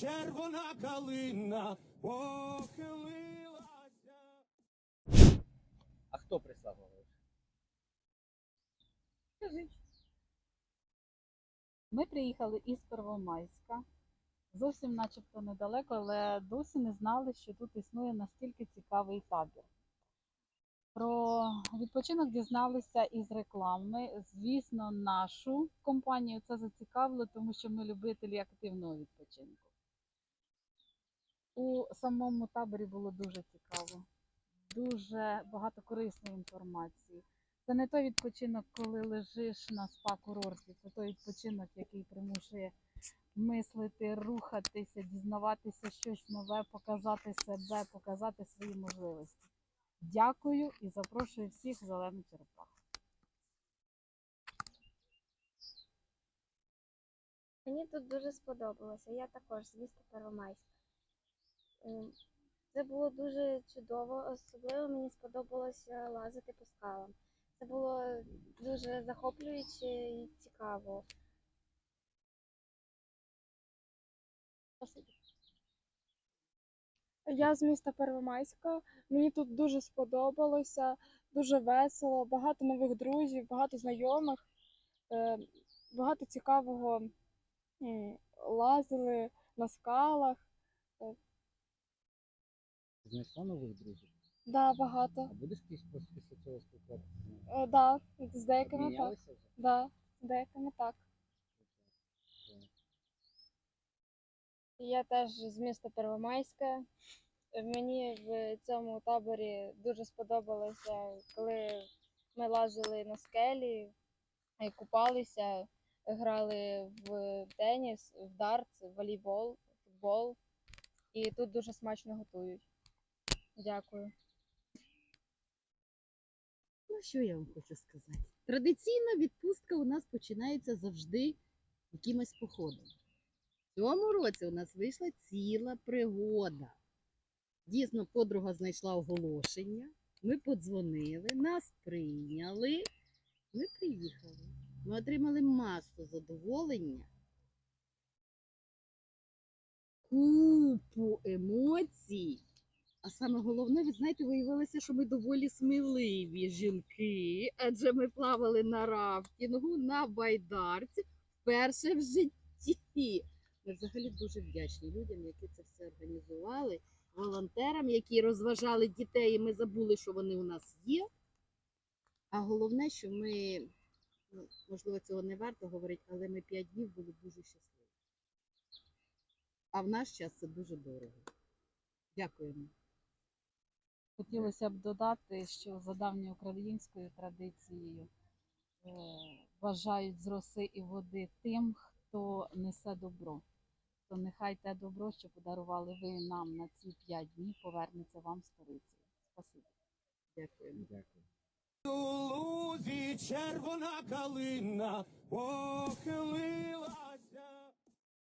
червона калина похилилася. А хто прислав гроші? Ми приїхали із Первомайська, зовсім начебто недалеко, але досі не знали, що тут існує настільки цікавий табір. Про відпочинок дізналися із реклами. Звісно, нашу компанію це зацікавило, тому що ми любителі активного відпочинку. У самому таборі було дуже цікаво, дуже багато корисної інформації. Це не той відпочинок, коли лежиш на спа-курорті. Це той відпочинок, який примушує мислити, рухатися, дізнаватися щось нове, показати себе, показати свої можливості. Дякую і запрошую всіх в зелену черепаху. Мені тут дуже сподобалося. Я також з міста Первомайська. Ем, Це було дуже чудово, особливо мені сподобалося лазити по скалам. Це було дуже захоплююче і цікаво. Я з міста Первомайська. Мені тут дуже сподобалося, дуже весело, багато нових друзів, багато знайомих, е, багато цікавого лазили на скалах. Знайшла нових друзів? Да, багато. А будеш якийсь після цього спілкуватися? ними? Е, Да, з деякими так. Обмінялися вже? Да, з деякими так. Я теж з міста Первомайська. Мені в цьому таборі дуже сподобалося, коли ми лазили на скелі, купалися, грали в теніс, в дартс, в волейбол, футбол. І тут дуже смачно готують. Дякую. Ну, що я вам хочу сказати? Традиційна відпустка у нас починається завжди якимось походом. В цьому році у нас вийшла ціла пригода. Дійсно, подруга знайшла оголошення, ми подзвонили, нас прийняли, ми приїхали. Ми отримали масу задоволення, купу емоцій. А саме головне, ви знаєте, виявилося, що ми доволі сміливі жінки, адже ми плавали на рафтінгу, на байдарці вперше в житті. Ми взагалі дуже вдячні людям, які це все організували, волонтерам, які розважали дітей, і ми забули, що вони у нас є. А головне, що ми, ну, можливо, цього не варто говорити, але ми п'ять днів були дуже щасливі. А в наш час це дуже дорого. Дякуємо. Хотілося б додати, що за давньою українською традицією е, бажають з роси і води тим, хто несе добро. То нехай те добро, що подарували ви нам на ці п'ять днів, повернеться вам сторицею. Спасибі. Дякуємо. Дякую. У лузі червона калина похилилася.